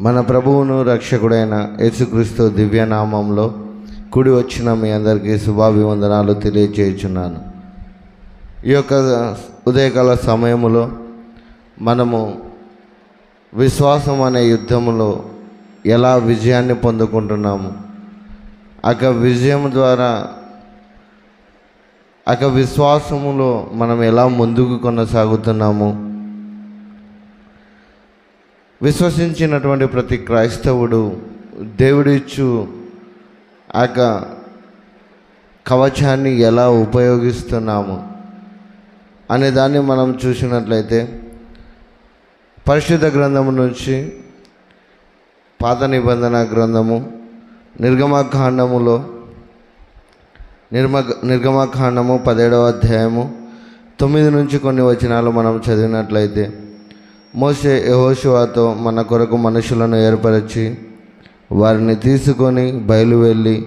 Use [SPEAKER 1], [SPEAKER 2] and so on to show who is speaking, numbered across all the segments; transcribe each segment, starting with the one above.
[SPEAKER 1] మన ప్రభువును రక్షకుడైన యేసుక్రీస్తు దివ్యనామంలో కుడి వచ్చిన మీ అందరికీ శుభాభివందనాలు తెలియజేయుచున్నాను ఈ యొక్క ఉదయకాల సమయంలో మనము విశ్వాసం అనే యుద్ధంలో ఎలా విజయాన్ని పొందుకుంటున్నాము అక్క విజయం ద్వారా అక విశ్వాసములో మనం ఎలా ముందుకు కొనసాగుతున్నాము విశ్వసించినటువంటి ప్రతి క్రైస్తవుడు దేవుడిచ్చు ఆ యొక్క కవచాన్ని ఎలా ఉపయోగిస్తున్నాము అనే దాన్ని మనం చూసినట్లయితే పరిశుద్ధ గ్రంథము నుంచి పాత నిబంధన గ్రంథము నిర్గమకాండములో నిర్మ నిర్గమకాండము పదిహేడవ అధ్యాయము తొమ్మిది నుంచి కొన్ని వచనాలు మనం చదివినట్లయితే మోసే యహోషువాతో మన కొరకు మనుషులను ఏర్పరిచి వారిని తీసుకొని బయలు వెళ్ళి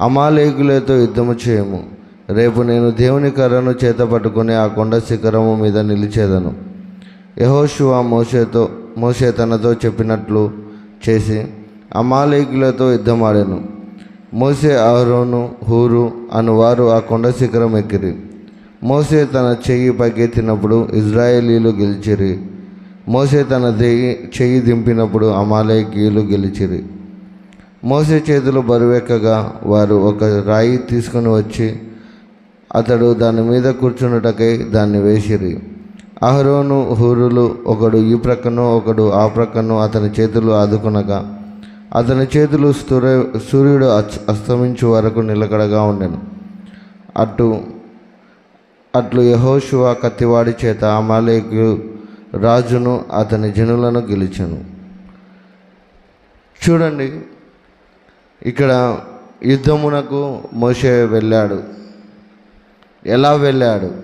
[SPEAKER 1] అమాలేకులతో యుద్ధము చేయము. రేపు నేను దేవుని కర్రను చేత పట్టుకొని ఆ కొండ శిఖరము మీద నిలిచేదను. యహోషువా మోసేతో మోసే తనతో చెప్పినట్లు చేసి అమాలేకులతో యుద్ధమాడాను. మోసే అహరోను హూరు అనువారు ఆ కొండ శిఖరం ఎక్కిరి. మోసే తన చెయ్యి పైకెత్తినప్పుడు ఇజ్రాయేలీలు గెలిచిరి. మోసే తన దేయి చెయ్యి దింపినప్పుడు అమాలేకీయులు గెలిచిరి. మోసే చేతులు బరువెక్కగా వారు ఒక రాయి తీసుకుని వచ్చి అతడు దాని మీద కూర్చున్నటకై దాన్ని వేసిరి. అహరోను హూరులు ఒకడు ఈ ప్రక్కను ఒకడు ఆ ప్రక్కను అతని చేతులు ఆదుకునగా అతని చేతులు సూర్య సూర్యుడు అస్తమించు వరకు నిలకడగా ఉండెను. అటు అట్లు యహోషువ కత్తివాడి చేత అమాలేకు రాజును అతని జనులను గెలిచాను. చూడండి ఇక్కడ యుద్ధమునకు మోషే వెళ్ళాడు. ఎలా వెళ్ళాడు?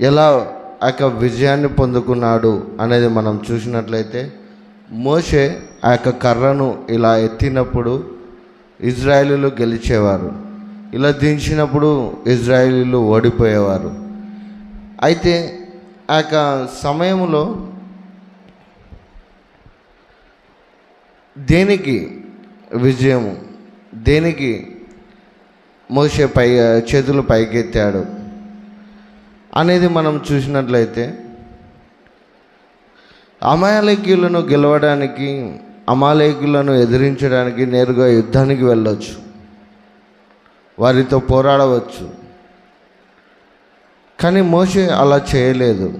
[SPEAKER 1] ఎలా ఆ యొక్క విజయాన్ని పొందుకున్నాడు అనేది మనం చూసినట్లయితే మోషే ఆ యొక్క కర్రను ఇలా ఎత్తినప్పుడు ఇజ్రాయిలీలు గెలిచేవారు. ఇలా దించినప్పుడు ఇజ్రాయిలీలు ఓడిపోయేవారు. అయితే ఆ యొక్క సమయంలో దేనికి విజయము? దేనికి మోసే పై చేతులు పైకెత్తాడు? అనేది మనం చూసినట్లయితే అమాయకులను గెలవడానికి అమాలేకులను ఎదిరించడానికి నేరుగా యుద్ధానికి వెళ్ళవచ్చు వారితో పోరాడవచ్చు. కానీ మోషే అలా చేయలేదు.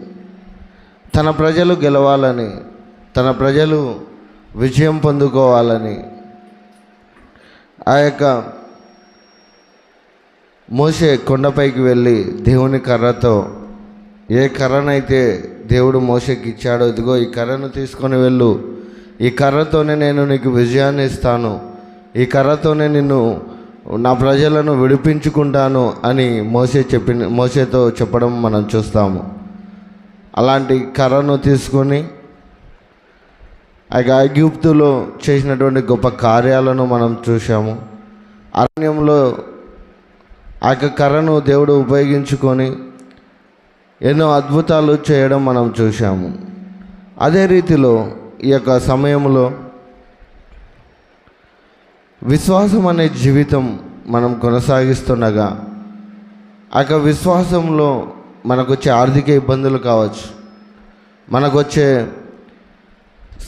[SPEAKER 1] తన ప్రజలు గెలవాలని తన ప్రజలు విజయం పొందుకోవాలని ఆ యొక్క మోసే కొండపైకి వెళ్ళి దేవుని కర్రతో ఏ కర్రనైతే దేవుడు మోసకి ఇచ్చాడో ఇదిగో ఈ కర్రను తీసుకొని వెళ్ళు. ఈ కర్రతోనే నేను నీకు విజయాన్ని ఇస్తాను. ఈ కర్రతోనే నిన్ను నా ప్రజలను విడిపించుకుంటాను అని మోసే చెప్పిన మోసేతో చెప్పడం మనం చూస్తాము. అలాంటి కర్రను తీసుకొని ఆ యొక్క ఐగుప్తులో చేసినటువంటి గొప్ప కార్యాలను మనం చూసాము అరణ్యంలో ఆ యొక్క కర్రను దేవుడు ఉపయోగించుకొని ఎన్నో అద్భుతాలు చేయడం మనం చూసాము అదే రీతిలో ఈ యొక్క సమయంలో విశ్వాసం అనే జీవితం మనం కొనసాగిస్తుండగా ఆ విశ్వాసంలో మనకు వచ్చే ఆర్థిక ఇబ్బందులు కావచ్చు మనకు వచ్చే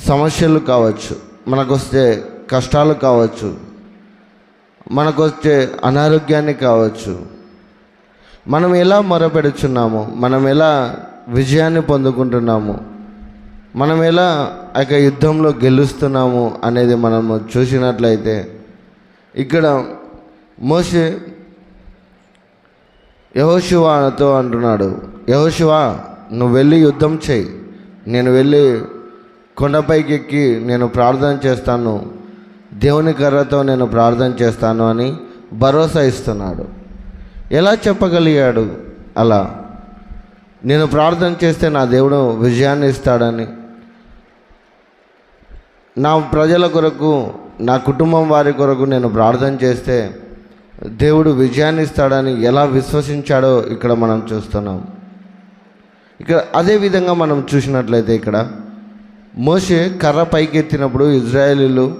[SPEAKER 1] సమస్యలు కావచ్చు మనకు వస్తే కష్టాలు కావచ్చు మనకు వచ్చే అనారోగ్యాన్ని కావచ్చు. మనం ఎలా మొరపెడుచున్నాము మనం ఎలా విజయాన్ని పొందుకుంటున్నాము మనం ఎలా ఆ యుద్ధంలో గెలుస్తున్నాము అనేది మనము చూసినట్లయితే ఇక్కడ మోసే యహోశివాతో అంటున్నాడు యహోశివా నువ్వు వెళ్ళి యుద్ధం చేయి. నేను వెళ్ళి కొండపైకి ఎక్కి నేను ప్రార్థన చేస్తాను. దేవుని కర్రతో నేను ప్రార్థన చేస్తాను అని భరోసా ఇస్తున్నాడు. ఎలా చెప్పగలిగాడు? అలా నేను ప్రార్థన చేస్తే నా దేవుడు విజయాన్ని ఇస్తాడని నా ప్రజల కొరకు నా కుటుంబం వారి కొరకు నేను ప్రార్థన చేస్తే దేవుడు విజయాన్ని ఇస్తాడని ఎలా విశ్వసించాడో ఇక్కడ మనం చూస్తున్నాం. ఇక్కడ అదే విధంగా మనం చూసినట్లయితే ఇక్కడ మోషే కర్ర పైకెత్తినప్పుడు ఇజ్రాయేలీలు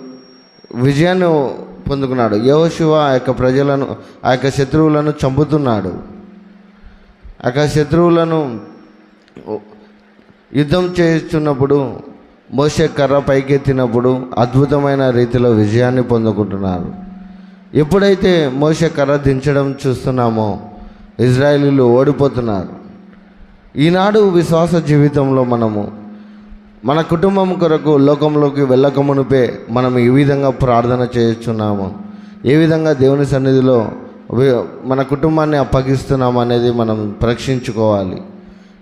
[SPEAKER 1] విజయాన్ని పొందుకున్నాడు. యహోశివ ఆ యొక్క ప్రజలను ఆ యొక్క శత్రువులను చంపుతున్నాడు. ఆ యొక్క శత్రువులను యుద్ధం చేస్తున్నప్పుడు మోసే కర్ర పైకెత్తినప్పుడు అద్భుతమైన రీతిలో విజయాన్ని పొందుకుంటున్నారు. ఎప్పుడైతే మోసే కర్ర దించడం చూస్తున్నామో ఇజ్రాయిలీలు ఓడిపోతున్నారు. ఈనాడు విశ్వాస జీవితంలో మనము మన కుటుంబం కొరకు లోకంలోకి వెళ్ళకమునిపే మనం ఈ విధంగా ప్రార్థన చేస్తున్నాము. ఏ విధంగా దేవుని సన్నిధిలో మన కుటుంబాన్ని అప్పగిస్తున్నాము అనేది మనం పరీక్షించుకోవాలి.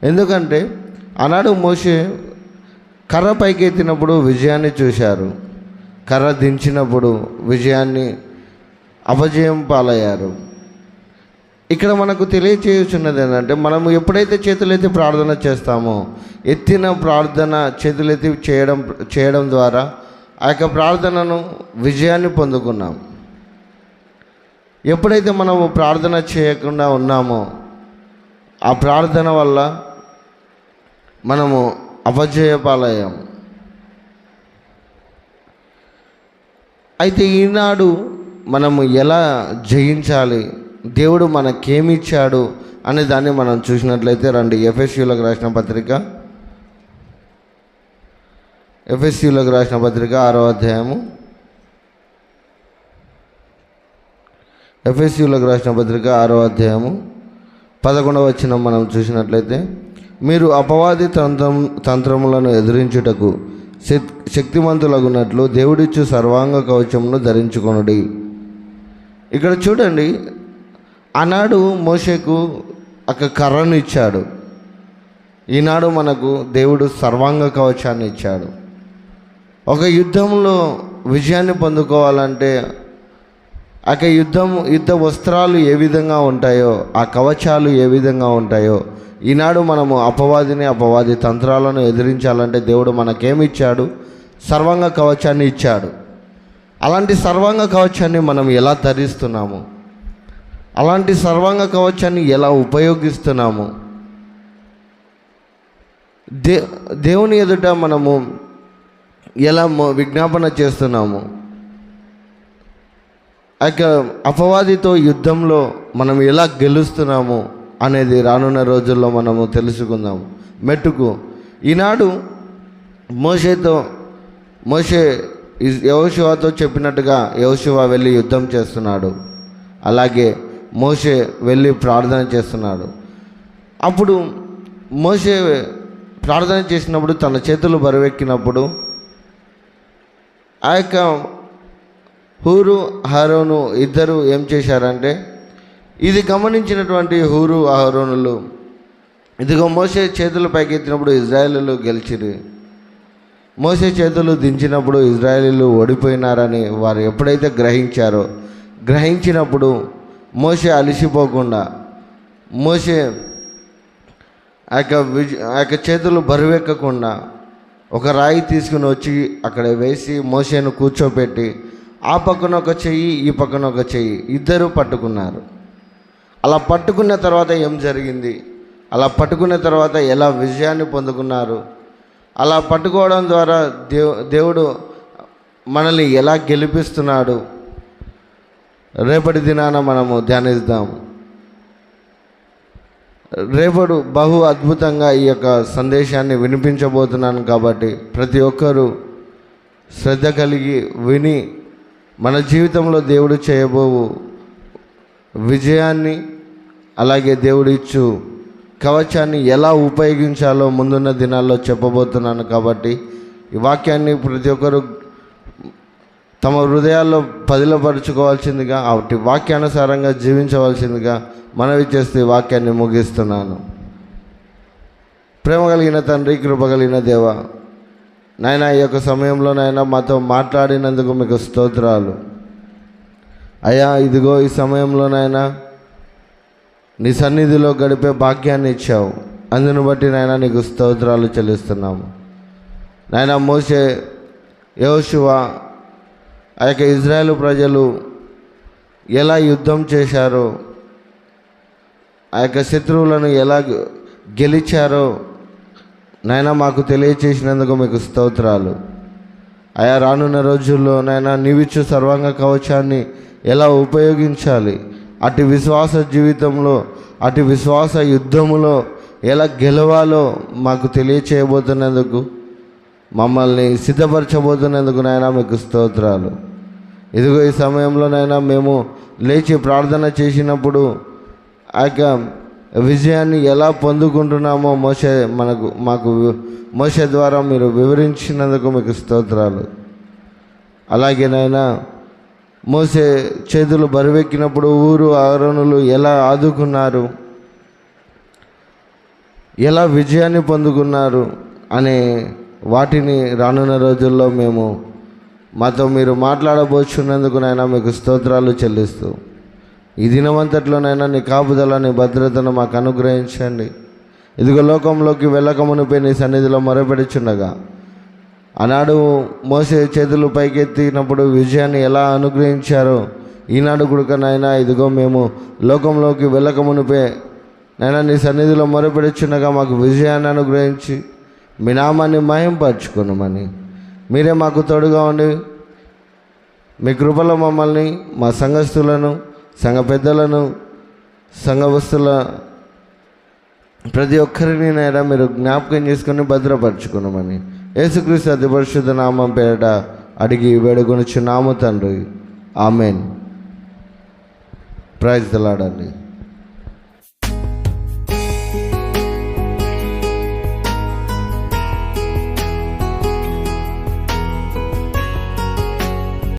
[SPEAKER 1] ఎందుకంటే ఆనాడు మోసే కర్ర పైకి ఎత్తినప్పుడు విజయాన్ని చూశారు. కర్ర దించినప్పుడు విజయాన్ని అపజయం పాలయ్యారు. ఇక్కడ మనకు తెలియచేయుచున్నది ఏంటంటే మనం ఎప్పుడైతే చేతులెత్తి ప్రార్థన చేస్తామో ఎత్తిన ప్రార్థన చేతులెత్తి చేయడం చేయడం ద్వారా ఆ యొక్క ప్రార్థనను విజయాన్ని పొందుకున్నాం. ఎప్పుడైతే మనము ప్రార్థన చేయకుండా ఉన్నామో ఆ ప్రార్థన వల్ల మనము అవజయపాలయం. అయితే ఈనాడు మనము ఎలా జయించాలి? దేవుడు మనకేమిచ్చాడు? అనే దాన్ని మనం చూసినట్లయితే రండి ఎఫ్ఎస్యులకు రాసిన పత్రిక. ఎఫ్ఎస్యులకు రాసిన పత్రిక ఆరో అధ్యాయము. ఎఫ్ఎస్యులకు రాసిన పత్రిక ఆరో అధ్యాయము. పదకొండవ వచ్చిన మనం చూసినట్లయితే మీరు అపవాది తంత్రం తంత్రములను ఎదిరించుటకు శక్- దేవుడిచ్చు సర్వాంగ కవచమును ధరించుకొనుడి. ఇక్కడ చూడండి ఆనాడు మోషేకు ఒక కర్రను ఇచ్చాడు ఈనాడు మనకు దేవుడు సర్వాంగ కవచాన్ని ఇచ్చాడు ఒక యుద్ధంలో విజయాన్ని పొందుకోవాలంటే ఆ యుద్ధం యుద్ధ వస్త్రాలు ఏ విధంగా ఉంటాయో ఆ కవచాలు ఏ విధంగా ఉంటాయో ఈనాడు మనము అపవాదిని అపవాది తంత్రాలను ఎదిరించాలంటే దేవుడు మనకేమి ఇచ్చాడు సర్వాంగ కవచాన్ని ఇచ్చాడు. అలాంటి సర్వాంగ కవచాన్ని మనం ఎలా ధరిస్తున్నాము? అలాంటి సర్వాంగ కవచాన్ని ఎలా ఉపయోగిస్తున్నాము? దే దేవుని ఎదుట మనము ఎలా విజ్ఞాపన చేస్తున్నాము? ఆ అపవాదితో యుద్ధంలో మనం ఎలా గెలుస్తున్నాము? అనేది రానున్న రోజుల్లో మనము తెలుసుకుందాం. మెట్టుకు. ఈనాడు మోషేతో మోషే యవశివాతో చెప్పినట్టుగా యవశివ వెళ్ళి యుద్ధం చేస్తున్నాడు. అలాగే మోషే వెళ్ళి ప్రార్థన చేస్తున్నాడు. అప్పుడు మోషే ప్రార్థన చేసినప్పుడు తన చేతులు బరువెక్కినప్పుడు ఆ యొక్క హూరు హరోను ఇద్దరు ఏం చేశారంటే ఇది గమనించినటువంటి హూరు ఆహరోనులు ఇదిగో మోసే చేతులు పైకి ఎత్తినప్పుడు ఇజ్రాయేలీలు గెలిచిరి. మోసే చేతులు దించినప్పుడు ఇజ్రాయేలీలు ఓడిపోయినారని వారు ఎప్పుడైతే గ్రహించారో గ్రహించినప్పుడు మోసే అలిసిపోకుండా మోసే ఆ యొక్క విజ ఆ యొక్క చేతులు బరువెక్కకుండా ఒక రాయి తీసుకుని వచ్చి అక్కడ వేసి మోసేను కూర్చోబెట్టి ఆ పక్కన ఒక చెయ్యి ఈ పక్కన ఒక చెయ్యి ఇద్దరు పట్టుకున్నారు. అలా పట్టుకున్న తర్వాత ఏం జరిగింది? అలా పట్టుకున్న తర్వాత ఎలా విజయాన్ని పొందుకున్నారు? అలా పట్టుకోవడం ద్వారా దేవు దేవుడు మనల్ని ఎలా గెలిపిస్తున్నాడు? రేపటి దినాన మనము ధ్యానిద్దాం. రేపడు బహు అద్భుతంగా ఈ యొక్క సందేశాన్ని వినిపించబోతున్నాను కాబట్టి ప్రతి ఒక్కరూ శ్రద్ధ కలిగి విని మన జీవితంలో దేవుడు చేయబోవు. విజయాన్ని అలాగే దేవుడు ఇచ్చు కవచాన్ని ఎలా ఉపయోగించాలో ముందున్న దినాల్లో చెప్పబోతున్నాను కాబట్టి ఈ వాక్యాన్ని ప్రతి ఒక్కరు తమ హృదయాల్లో పదిలపరుచుకోవాల్సిందిగా వాటి వాక్యానుసారంగా జీవించవలసిందిగా మనవి చేస్తే వాక్యాన్ని ముగిస్తున్నాను. ప్రేమ కలిగిన తండ్రి కృప కలిగిన దేవ నాయన ఈ యొక్క సమయంలో నాయన మాతో మాట్లాడినందుకు మీకు స్తోత్రాలు. అయ్యా ఇదిగో ఈ సమయంలో నీ సన్నిధిలో గడిపే భాగ్యాన్ని ఇచ్చావు. అందును బట్టి నాయన నీకు స్తోత్రాలు చెల్లిస్తున్నాము. నాయన మోసే యోశివ ఆ యొక్క ఇజ్రాయేల్ ప్రజలు ఎలా యుద్ధం చేశారో ఆ యొక్క శత్రువులను ఎలా గెలిచారో నాయన మాకు తెలియచేసినందుకు మీకు స్తోత్రాలు. ఆయా రానున్న రోజుల్లో నాయన నీవిచ్చు సర్వాంగ కవచాన్ని ఎలా ఉపయోగించాలి? అటు విశ్వాస జీవితంలో అటు విశ్వాస యుద్ధములో ఎలా గెలవాలో మాకు తెలియచేయబోతున్నందుకు మమ్మల్ని సిద్ధపరచబోతున్నందుకు నాయన మీకు స్తోత్రాలు. ఇదిగో ఈ సమయంలోనైనా మేము లేచి ప్రార్థన చేసినప్పుడు ఆ యొక్క విజయాన్ని ఎలా పొందుకుంటున్నామో మోసే మనకు మాకు మోసే ద్వారా మీరు వివరించినందుకు మీకు స్తోత్రాలు. అలాగేనైనా మోసే చేతులు బరువెక్కినప్పుడు ఊరు ఆరణులు ఎలా ఆదుకున్నారు? ఎలా విజయాన్ని పొందుకున్నారు? అనే వాటిని రానున్న రోజుల్లో మేము మాతో మీరు మాట్లాడబోచున్నందుకు నైనా మీకు స్తోత్రాలు చెల్లిస్తూ ఈ దినమంతట్లోనైనా నీ కాపుదల నీ భద్రతను మాకు అనుగ్రహించండి. ఇదిగో లోకంలోకి వెళ్ళకమునిపోయి నీ సన్నిధిలో మొరపెడుచుండగా ఆనాడు మోసే చేతులు పైకెత్తినప్పుడు విజయాన్ని ఎలా అనుగ్రహించారో ఈనాడు కూడా నాయనా ఇదిగో మేము లోకంలోకి వెళ్ళకమునిపే. నైనా నీ సన్నిధిలో మొరపెడుచుండగా మాకు విజయాన్ని అనుగ్రహించి మీ నామాన్ని మహింపరచుకున్నామని మీరే మాకు తోడుగా ఉండి మీ కృపలో మమ్మల్ని మా సంఘస్థులను సంఘ పెద్దలను సంఘవస్తుల ప్రతి ఒక్కరిని నైనా మీరు జ్ఞాపకం చేసుకుని భద్రపరచుకున్నామని యేసుక్రీస్తు అతి పరిశుద్ధ నామం పేరట అడిగి వేడుకొనిచ్చు నాము తండ్రి. ఆమెన్. ప్రైజ్ దలాడండి